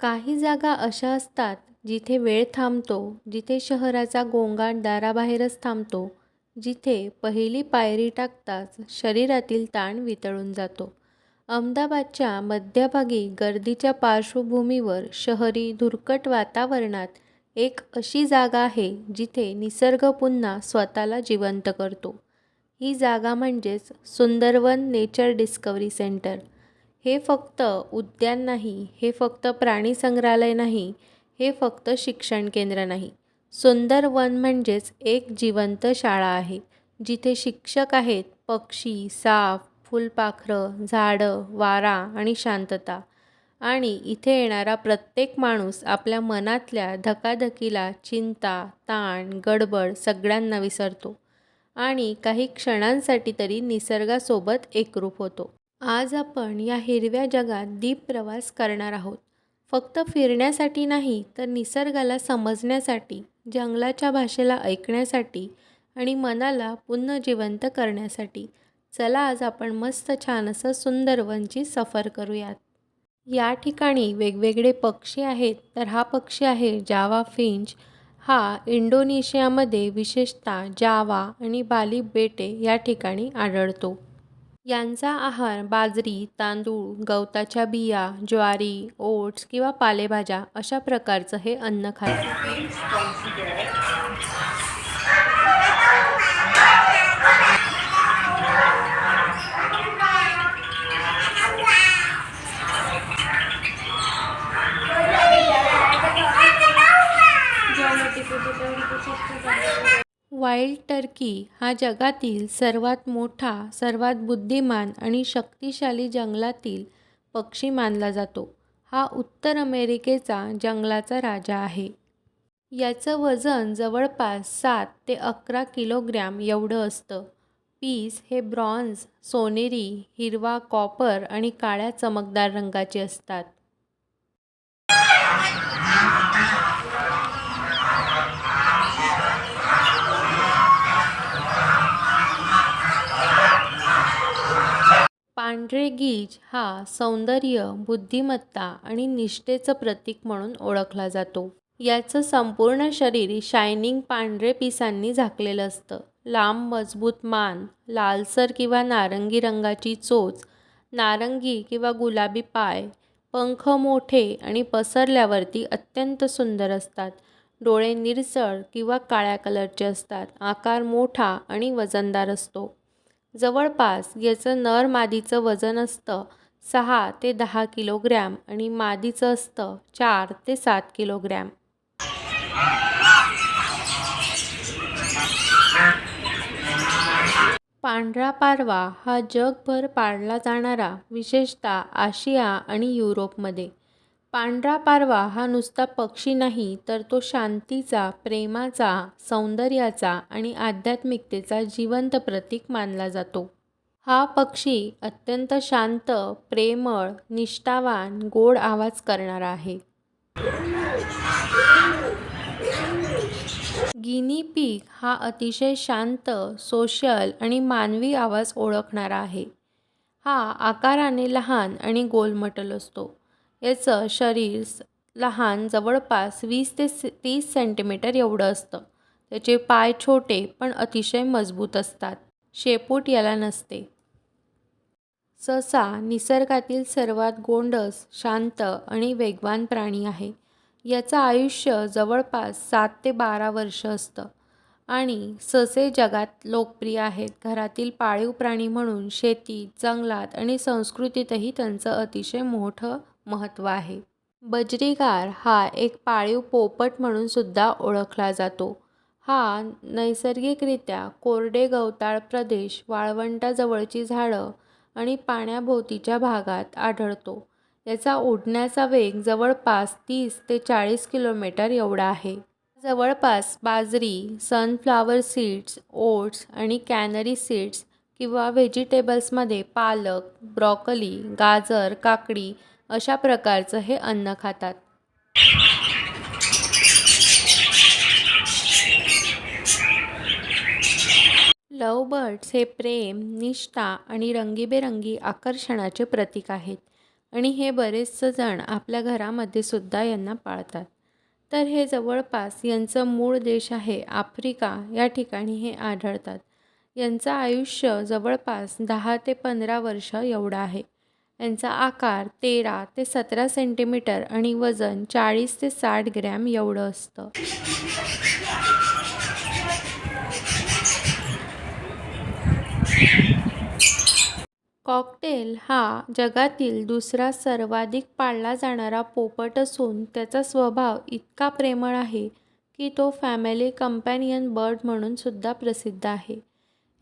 काही जागा अशा असतात जिथे वेळ थांबतो जिथे शहराचा गोंगाट दाराबाहेरच थांबतो जिथे पहिली पायरी टाकताच शरीरातील ताण वितळून जातो. अहमदाबादच्या मध्यभागी गर्दीच्या पार्श्वभूमीवर शहरी धुरकट वातावरणात एक अशी जागा आहे जिथे निसर्ग पुन्हा स्वतःला जिवंत करतो. ही जागा म्हणजेच सुंदरवन नेचर डिस्कवरी सेंटर. हे फक्त उद्यान नाही हे फक्त प्राणी संग्रहालय नाही हे फक्त शिक्षण केंद्र नाही. सुंदर वन म्हणजेच एक जिवंत शाळा आहे जिथे शिक्षक आहेत पक्षी साप फुलपाखरं झाडं वारा आणि शांतता. आणि इथे येणारा प्रत्येक माणूस आपल्या मनातल्या धकाधकीला चिंता ताण गडबड सगळ्यांना विसरतो. आणि काही क्षणांसाठी तरी निसर्गासोबत एकरूप होतो. आज आपण या हिरव्या जगात दीप प्रवास करणार आहोत. फक्त फिरण्यासाठी नाही तर निसर्गाला समजण्यासाठी जंगलाच्या भाषेला ऐकण्यासाठी आणि मनाला पुन्हा जिवंत करण्यासाठी. चला आज आपण मस्त छान असं सुंदरवनची सफर करूयात. या ठिकाणी वेगवेगळे पक्षी आहेत तर हा पक्षी आहे जावा फिंच. हा इंडोनेशियामध्ये विशेषतः जावा आणि बाली बेटे या ठिकाणी आढळतो. यांचा आहार बाजरी तांदूळ गवताच्या बिया ज्वारी ओट्स किंवा पालेभाज्या अशा प्रकारचं हे अन्न खातात टर्की हा जगातील सर्वात मोठा सर्वात बुद्धिमान आणि शक्तिशाली जंगलातील पक्षी मानला जातो. हा उत्तर अमेरिकेचा जंगलाचा राजा आहे. याचं वजन जवळपास सात ते अकरा किलोग्रॅम एवढं असतं. पीस हे ब्रॉन्झ सोनेरी हिरवा कॉपर आणि काळ्या चमकदार रंगाचे असतात. पांढरे गीज हा सौंदर्य बुद्धिमत्ता आणि निष्ठेचं प्रतीक म्हणून ओळखला जातो. याचं संपूर्ण शरीर शायनिंग पांढरे पिसांनी झाकलेलं असतं. लांब मजबूत मान लालसर किंवा नारंगी रंगाची चोच नारंगी किंवा गुलाबी पाय पंख मोठे आणि पसरल्यावरती अत्यंत सुंदर असतात. डोळे निरसळ किंवा काळ्या कलरचे असतात. आकार मोठा आणि वजनदार असतो. जवळपास याचं नर मादीचं वजन असतं सहा ते दहा किलोग्रॅम आणि मादीचं असतं चार ते सात किलोग्रॅम. पांढरा पारवा हा जगभर पाळला जाणारा विशेषतः आशिया आणि युरोपमध्ये. पांढरा पारवा हा नुसता पक्षी नाही तर तो शांतीचा प्रेमाचा सौंदर्याचा आणि आध्यात्मिकतेचा जिवंत प्रतीक मानला जातो. हा पक्षी अत्यंत शांत प्रेमळ निष्ठावान गोड आवाज करणारा आहे. गिनी पीक हा अतिशय शांत सोशल आणि मानवी आवाज ओळखणारा आहे. हा आकाराने लहान आणि गोलमटल असतो. याचं शरीर लहान जवळपास वीस ते तीस सेंटीमीटर एवढं असतं. त्याचे पाय छोटे पण अतिशय मजबूत असतात. शेपूट याला नसते. ससा निसर्गातील सर्वात गोंडस शांत आणि वेगवान प्राणी आहे. याचं आयुष्य जवळपास सात ते बारा वर्ष असतं. आणि ससे जगात लोकप्रिय आहेत. घरातील पाळीव प्राणी म्हणून शेतीत जंगलात आणि संस्कृतीतही त्यांचं अतिशय मोठं महत्त्व आहे. बजरीगार हा एक पाळीव पोपट म्हणून सुद्धा ओळखला जातो. हा नैसर्गिकरित्या कोरडे गवताळ प्रदेश वाळवंटाजवळची झाडं आणि पाण्याभोवतीच्या भागात आढळतो. याचा उडण्याचा वेग जवळपास तीस ते चाळीस किलोमीटर एवढा आहे. जवळपास बाजरी सनफ्लावर सीड्स ओट्स आणि कॅनरी सीड्स किंवा व्हेजिटेबल्समध्ये पालक ब्रॉकली गाजर काकडी अशा प्रकारचं हे अन्न खातात. लव बर्ड्स हे प्रेम निष्ठा आणि रंगीबेरंगी आकर्षणाचे प्रतीक आहेत आणि हे बरेचसे जण आपल्या घरामध्ये सुद्धा यांना पाळतात. तर हे जवळपास यांचं मूळ देश आहे आफ्रिका या ठिकाणी हे आढळतात. यांचं आयुष्य जवळपास दहा ते पंधरा वर्ष एवढं आहे. यांचा आकार तेरा ते सतरा सेंटीमीटर आणि वजन चाळीस ते साठ ग्रॅम एवढं असतं. कॉकटेल हा जगातील दुसरा सर्वाधिक पाळला जाणारा पोपट असून त्याचा स्वभाव इतका प्रेमळ आहे की तो फॅमिली कंपॅनियन बर्ड म्हणून सुद्धा प्रसिद्ध आहे.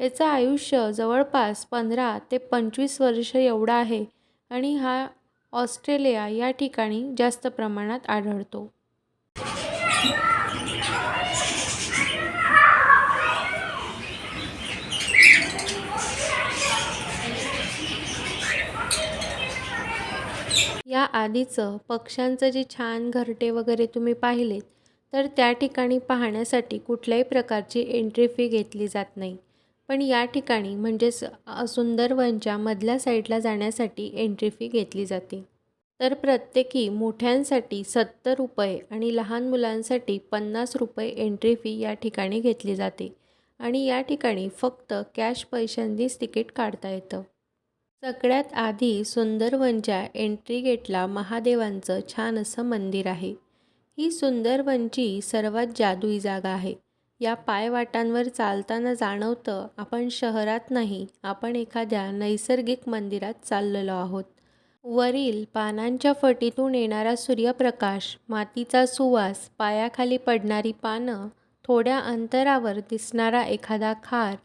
याचं आयुष्य जवळपास पंधरा ते पंचवीस वर्ष एवढं आहे आणि हा ऑस्ट्रेलिया या ठिकाणी जास्त प्रमाणात आढळतो. या आधीचं पक्ष्यांचं जे छान घरटे वगैरे तुम्ही पाहिलेत तर त्या ठिकाणी पाहण्यासाठी कुठल्याही प्रकारची एंट्री फी घेतली जात नाही. पण या ठिकाणी म्हणजेच सुंदरवनच्या मधल्या साईडला जाण्यासाठी एंट्री फी घेतली जाते. तर प्रत्येकी मोठ्यांसाठी सत्तर रुपये आणि लहान मुलांसाठी पन्नास रुपये एंट्री फी या ठिकाणी घेतली जाते आणि या ठिकाणी फक्त कॅश पैशांनीच तिकीट काढता येतं. सगळ्यात आधी सुंदरवनच्या एंट्री गेटला महादेवांचं छान असं मंदिर आहे. ही सुंदरवनची सर्वात जादुई जागा आहे. या पायवाटांवर चालताना जाणवतं आपण शहरात नाही आपण एखाद्या नैसर्गिक मंदिरात चाललेलो आहोत. वरील पानांच्या फटीतून येणारा सूर्यप्रकाश मातीचा सुवास पायाखाली पडणारी पानं थोड्या अंतरावर दिसणारा एखादा खार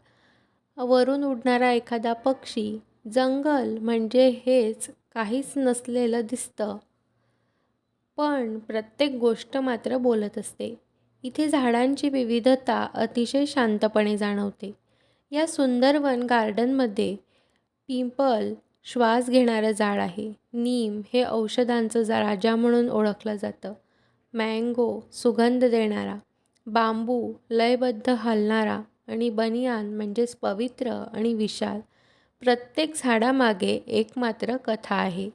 वरून उडणारा एखादा पक्षी जंगल म्हणजे हेच काहीच नसलेलं दिसतं. पण प्रत्येक गोष्ट मात्र बोलत असते. इथे झाडांची विविधता अतिशय शांतपणे जाणवते. या सुंदरवन गार्डनमध्ये पिंपल श्वास घेणारं झाड आहे. नीम हे औषधांचं जा राजा म्हणून ओळखलं जातं. मँगो सुगंध देणारा. बांबू लयबद्ध हलणारा. आणि बनियान म्हणजेच पवित्र आणि विशाल. प्रत्येक झाडामागे एक मात्र कथा आहे.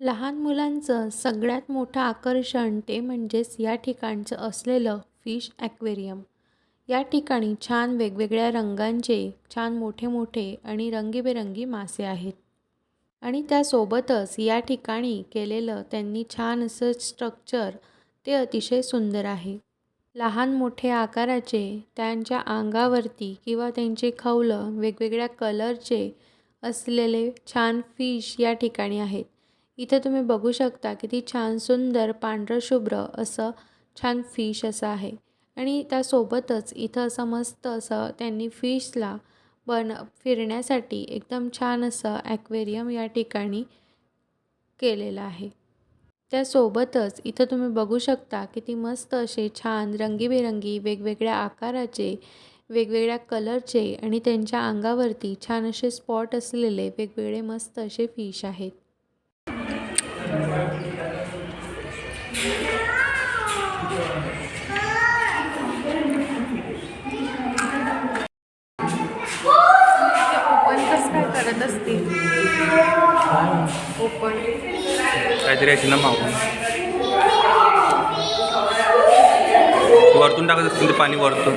लहान मुलांचं सगळ्यात मोठं आकर्षण ते म्हणजेच या ठिकाणचं असलेलं फिश ॲक्वेरियम. या ठिकाणी छान वेगवेगळ्या रंगांचे छान मोठे मोठे आणि रंगीबेरंगी मासे आहेत. आणि त्यासोबतच या ठिकाणी केलेलं त्यांनी छान असं स्ट्रक्चर ते अतिशय सुंदर आहे. लहान मोठे आकाराचे त्यांच्या अंगावरती किंवा त्यांचे खवलं वेगवेगळ्या कलरचे असलेले छान फिश या ठिकाणी आहेत. इथं तुम्ही बघू शकता किती छान सुंदर पांढरं शुभ्र असं छान फिश असं आहे. आणि त्यासोबतच इथं असं मस्त असं त्यांनी फिशला बन फिरण्यासाठी एकदम छान असं ॲक्वेरियम या ठिकाणी केलेलं आहे. त्यासोबतच इथं तुम्ही बघू शकता किती मस्त असे छान रंगीबेरंगी वेगवेगळ्या आकाराचे वेगवेगळ्या कलरचे आणि त्यांच्या अंगावरती छान असे स्पॉट असलेले वेगवेगळे मस्त असे फिश आहेत ओपन कसं काय करत असतील ओपन काहीतरी याची ना मागून वरतून टाकत असतील ते पाणी वरतून.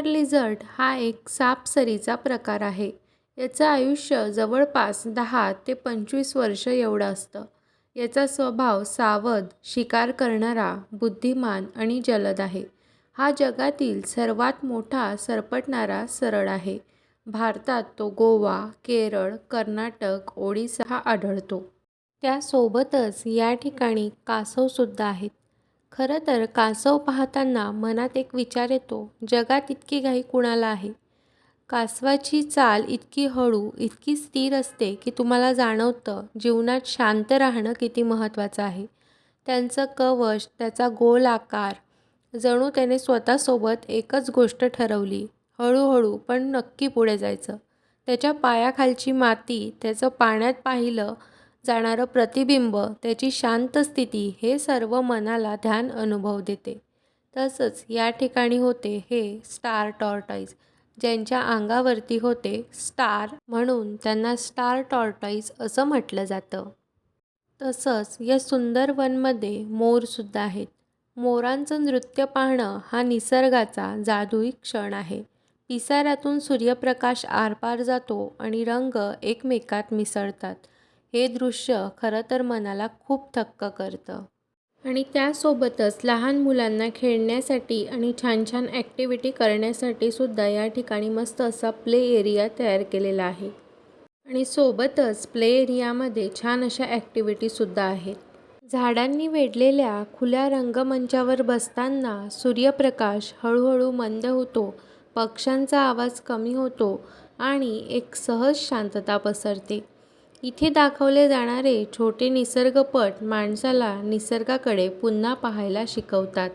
वॉटर लिझर्ड हा एक सापसरीचा प्रकार आहे. याचं आयुष्य जवळपास दहा ते पंचवीस वर्ष एवढं असतं. याचा स्वभाव सावध शिकार करणारा बुद्धिमान आणि जलद आहे. हा जगातील सर्वात मोठा सरपटणारा सरळ आहे. भारतात तो गोवा केरळ कर्नाटक ओडिसा हा आढळतो. त्यासोबतच या ठिकाणी कासवसुद्धा आहेत. खरं तर कासव पाहताना मनात एक विचार येतो जगात इतकी घाई कुणाला आहे? कासवाची चाल इतकी हळू इतकी स्थिर असते की तुम्हाला जाणवतं जीवनात शांत राहणं किती महत्त्वाचं आहे. त्यांचं कवच त्याचा गोल आकार जणू त्याने स्वतःसोबत एकच गोष्ट ठरवली हळूहळू पण नक्की पुढे जायचं. त्याच्या पायाखालची माती त्याचं पाण्यात पाहिलं जाणारं प्रतिबिंब त्याची शांत स्थिती हे सर्व मनाला ध्यान अनुभव देते. तसंच या ठिकाणी होते हे स्टार टॉर्टाईज ज्यांच्या अंगावरती होते स्टार म्हणून त्यांना स्टार टॉर्टाईज असं म्हटलं जातं. तसंच या सुंदर वनमध्ये मोरसुद्धा आहेत. मोरांचं नृत्य पाहणं हा निसर्गाचा जादुई क्षण आहे. पिसाऱ्यातून सूर्यप्रकाश आरपार जातो आणि रंग एकमेकात मिसळतात. हे दृश्य खरं तर मनाला खूप थक्क करतं. आणि त्यासोबतच लहान मुलांना खेळण्यासाठी आणि छान छान ॲक्टिव्हिटी करण्यासाठी सुद्धा या ठिकाणी मस्त असा प्ले एरिया तयार केलेला आहे. आणि सोबतच प्ले एरियामध्ये छान अशा ॲक्टिव्हिटीसुद्धा आहेत. झाडांनी वेढलेल्या खुल्या रंगमंचावर बसताना सूर्यप्रकाश हळूहळू मंद होतो पक्ष्यांचा आवाज कमी होतो आणि एक सहज शांतता पसरते. इथे दाखवले जाणारे छोटे निसर्गपट माणसाला निसर्गाकडे पुन्हा पाहायला शिकवतात.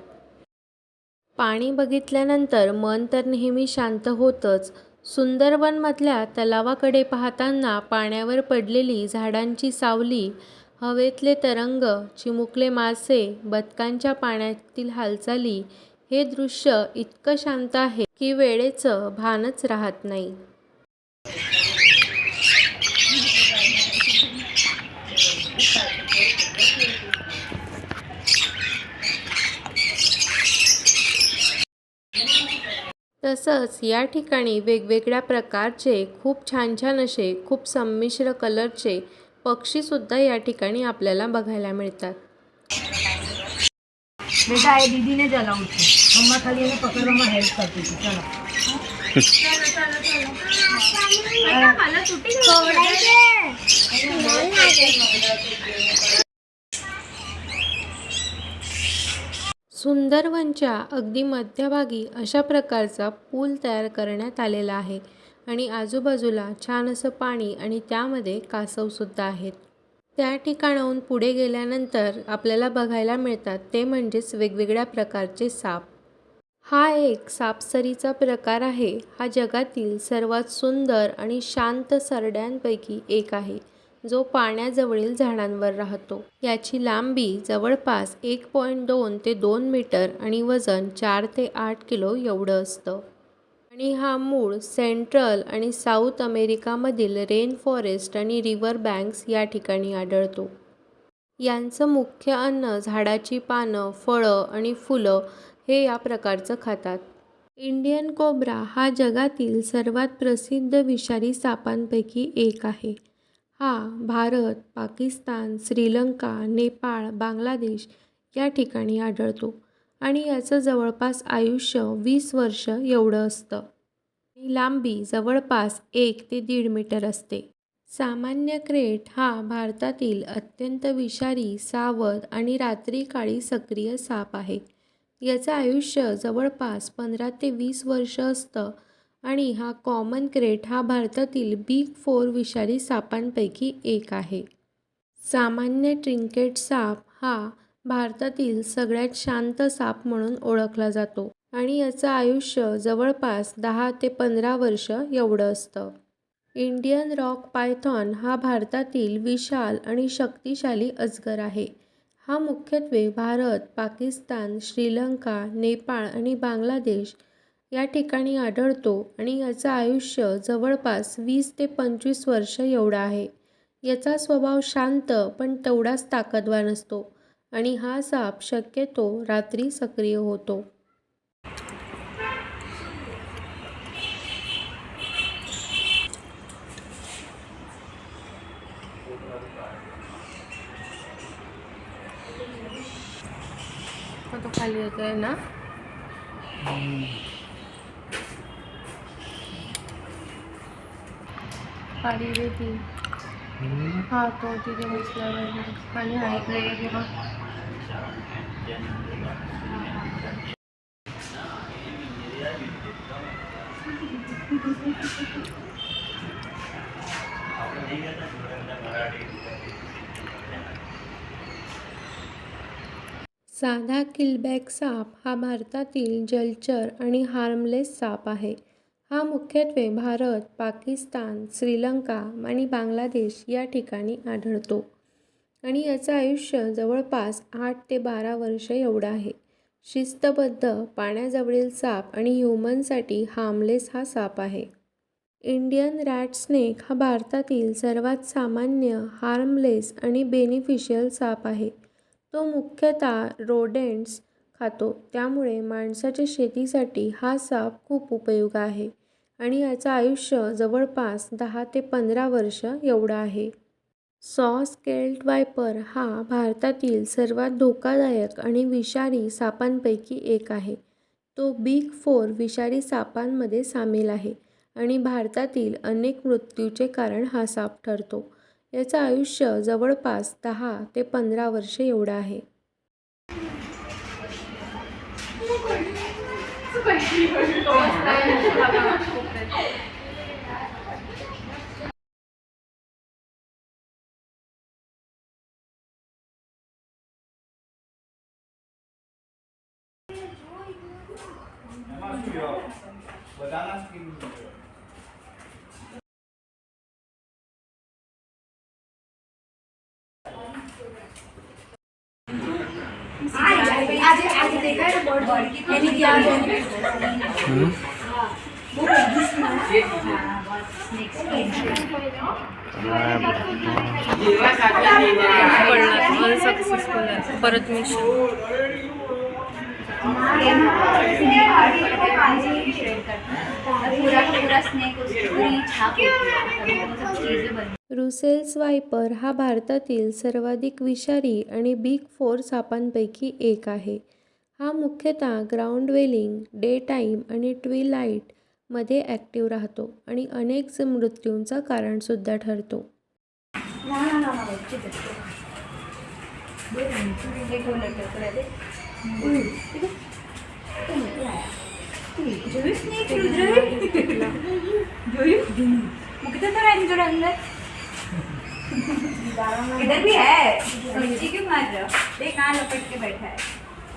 पाणी बघितल्यानंतर मन तर नेहमी शांत होतंच. सुंदरवनमधल्या तलावाकडे पाहताना पाण्यावर पडलेली झाडांची सावली हवेतले तरंग चिमुकले मासे बदकांच्या पाण्यातील हालचाली हे दृश्य इतकं शांत आहे की वेळेचं भानच राहत नाही. तसंच या ठिकाणी वेगवेगळ्या प्रकारचे खूप छान छान असे खूप संमिश्र कलरचे पक्षीसुद्धा या ठिकाणी आपल्याला बघायला मिळतात. बेटा ये दीदी ने जला उठे मम्मा खाली ना पकड़ मम्मा हेल्प करती थी चलो. सुंदरवनच्या अगदी मध्यभागी अशा प्रकारचा पूल तयार करण्यात आलेला आहे आणि आजूबाजूला छान असं पाणी आणि त्यामध्ये कासवसुद्धा आहेत. त्या ठिकाणाहून पुढे गेल्यानंतर आपल्याला बघायला मिळतात ते म्हणजेच वेगवेगळ्या प्रकारचे साप. हा एक सापसरीचा प्रकार आहे. हा जगातील सर्वात सुंदर आणि शांत सरड्यांपैकी एक आहे. जो पाण्याजवळील झाडांवर राहतो. याची लांबी जवळपास एक पॉईंट दोन ते दोन मीटर आणि वजन चार ते आठ किलो एवढं असतं. आणि हा मूळ सेंट्रल आणि साऊथ अमेरिकामधील रेन फॉरेस्ट आणि रिव्हर बँक्स या ठिकाणी आढळतो. यांचं मुख्य अन्न झाडाची पानं फळं आणि फुलं हे या प्रकारचं खातात. इंडियन कोब्रा हा जगातील सर्वात प्रसिद्ध विषारी सापांपैकी एक आहे. हा भारत पाकिस्तान श्रीलंका नेपाळ बांगलादेश या ठिकाणी आढळतो आणि याचं जवळपास आयुष्य वीस वर्ष एवढं असतं. आणि लांबी जवळपास एक ते दीड मीटर असते. सामान्य क्रेट हा भारतातील अत्यंत विषारी सावध आणि रात्री काळी सक्रिय साप आहे. याचं आयुष्य जवळपास पंधरा ते वीस वर्ष असतं आणि हा कॉमन क्रेट हा भारतातील बिग फोर विषारी सापांपैकी एक आहे. सामान्य ट्रिंकेट साप हा भारतातील सगळ्यात शांत साप म्हणून ओळखला जातो आणि याचं आयुष्य जवळपास दहा ते पंधरा वर्ष एवढं असतं. इंडियन रॉक पायथॉन हा भारतातील विशाल आणि शक्तिशाली अजगर आहे. हा मुख्यत्वे भारत पाकिस्तान श्रीलंका नेपाळ आणि बांगलादेश या ठिकाणी आढळतो आणि याचं आयुष्य जवळपास वीस ते पंचवीस वर्ष एवढं आहे. याचा स्वभाव शांत पण तेवढाच ताकदवान असतो आणि हा साप शक्यतो रात्री सक्रिय होतो. तो खाली येतोय ना? पाणी देते हा तो तिथे बसला बसल्यावर आणि हायड्रेट साधा किलबॅक साप हा भारतातील जलचर आणि हार्मलेस साप आहे. हा मुख्यत्वे भारत पाकिस्तान श्रीलंका आणि बांगलादेश या ठिकाणी आढळतो. आणि याचं आयुष्य जवळपास आठ ते बारा वर्ष एवढं आहे. शिस्तबद्ध पाण्याजवळील साप आणि ह्युमनसाठी हार्मलेस हा साप आहे. इंडियन रॅट स्नेक हा भारतातील सर्वात सामान्य हार्मलेस आणि बेनिफिशियल साप आहे. तो मुख्यतः रोडेंट्स खातो. त्यामुळे माणसाच्या शेतीसाठी हा साप खूप उपयोग आहे आणि याचं आयुष्य जवळपास दहा ते पंधरा वर्ष एवढं आहे. सॉ केल्ट वायपर हा भारतातील सर्वात धोकादायक आणि विषारी सापांपैकी एक आहे. तो बिग फोर विषारी सापांमध्ये सामील आहे आणि भारतातील अनेक मृत्यूचे कारण हा साप ठरतो. याचं आयुष्य जवळपास दहा ते पंधरा वर्ष एवढं आहे. Hoje eu tô mais आज आज देखा है बहुत बॉडी की? यानी क्या माझं सक्सेसफुल आहे परत मिशन पूरा पूरा स्नेक उसकी पूरी छाप होती. है वो सब चीज़ें बन रुसेल्स वायपर हा भारतातील सर्वाधिक विषारी आणि बिग फोर सापांपैकी एक आहे. हा मुख्यतः ग्राउंड वेलिंग डे टाईम आणि ट्विलाईटमध्ये ॲक्टिव्ह राहतो आणि अनेक मृत्यूंचं कारणसुद्धा ठरतो. જોયું સ્નેક જોયું જોયું મૂકી તો એની જોડે અંદર इधर भी है नीचे क्यों मार रहे हो देख कहाँ लपेट के बैठा है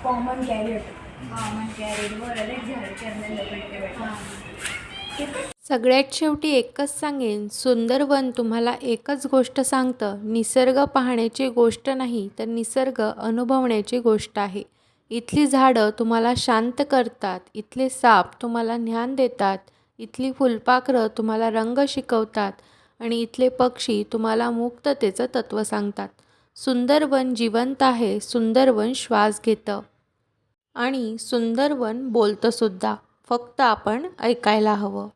कॉमन कैरेट कॉमन कैरेट वो अलग झाड़ के अंदर लपेट के बैठा है सगळ्यात शेवटी एकच सांगेन सुंदरवन तुम्हाला एकच गोष्ट सांगतं निसर्ग पाहण्याची गोष्ट नाही तर निसर्ग अनुभवण्याची गोष्ट आहे. इथली झाडं तुम्हाला शांत करतात इथले साप तुम्हाला ज्ञान देतात इथली फुलपाखरं तुम्हाला रंग शिकवतात आणि इथले पक्षी तुम्हाला मुक्ततेचं तत्त्व सांगतात. सुंदरवन जिवंत आहे सुंदरवन श्वास घेतं. आणि सुंदरवन बोलतंसुद्धा फक्त आपण ऐकायला हवं.